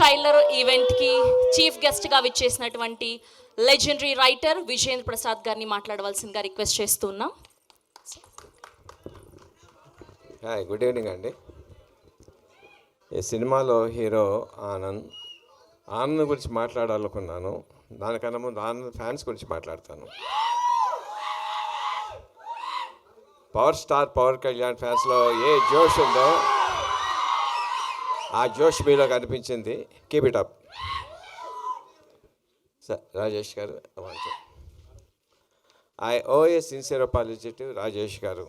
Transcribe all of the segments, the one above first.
Tailor trailer ఈవెంట్కి chief గెస్ట్గా విచ్చేసినటువంటి లెజెండరీ రైటర్ విజేంద్ర ప్రసాద్ గారిని మాట్లాడవలసిందిగా రిక్వెస్ట్ చేస్తున్నాం హాయ్ గుడ్ ఈవినింగ్ అండి. ఈ సినిమాలో హీరో ఆనంద్ ఆనంద్ గురించి మాట్లాడాలనుకున్నాను. దానికన్నా ముందు ఆనంద్ ఫ్యాన్స్ గురించి మాట్లాడతాను. పవర్ స్టార్ పవర్ కళ్యాణ్ ఫ్యాన్స్లో ఏ జోష్ ఉందో ఆ జోష్ మీలో కనిపించింది keep it up. Sir Rajesh garu I owe a sincere apology to Rajesh garu.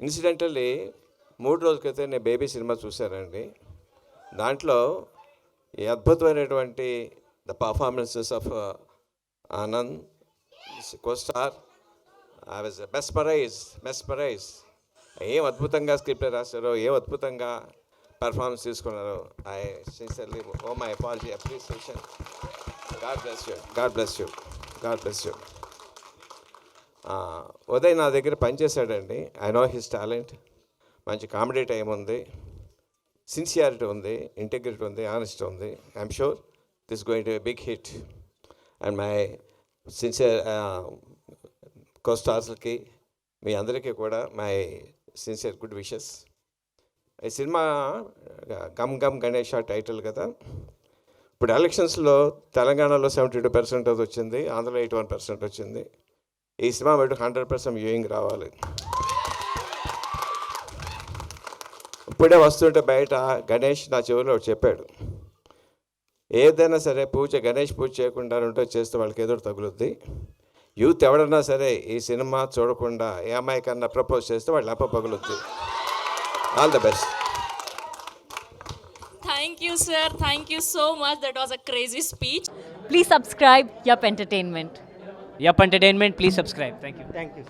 Incidentally మూడు రోజుల క్రితం నేను బేబీ సినిమా చూశానండి. దాంట్లో ఈ అద్భుతమైనటువంటి the performances of Anand costar. I was mesmerised mesmerised ఏం అద్భుతంగా స్క్రిప్ట్ రాశారో ఏం అద్భుతంగా పర్ఫార్మెన్స్ తీసుకున్నారు I sincerely owe my apology appreciation God bless you God bless you God bless you Uday నా దగ్గర పనిచేశాడండి ఐ నో హిస్ టాలెంట్ మంచి కామెడీ టైం ఉంది. సిన్సియారిటీ ఉంది. ఇంటిగ్రిటీ ఉంది. ఆనెస్ట్ ఉంది. I'm sure this going to big hit and my sincere కోస్టార్స్కి మీ అందరికీ కూడా మై సిన్సియర్ గుడ్ విషెస్ ఈ సినిమా గమ్ గమ్ గణేష్ టైటిల్ కదా. ఇప్పుడు ఎలక్షన్స్లో తెలంగాణలో సెవెంటీ టూ పర్సెంట్ అది వచ్చింది ఆంధ్రలో ఎయిటీ వన్ పర్సెంట్ వచ్చింది. ఈ సినిమా బయట హండ్రెడ్ పర్సెంట్ వ్యూయింగ్ రావాలి. ఇప్పుడే వస్తుంటే బయట గణేష్ నా చెవిలో ఒకటి చెప్పాడు ఏదైనా సరే పూజ గణేష్ పూజ చేయకుండా ఉంటే చేస్తే వాళ్ళకి ఎదురు తగులుద్ది. యూత్ ఎవడన్నా సరే ఈ సినిమా చూడకుండా ఏ అమ్మాయి కన్నా ప్రపోజ్ చేస్తే వాళ్ళు అప్ప పగులుద్ది. All the best. thank you, sir. Thank you so much. That was a crazy speech. Please subscribe Yup Entertainment. Yup Entertainment, please subscribe. Thank you. Thank you.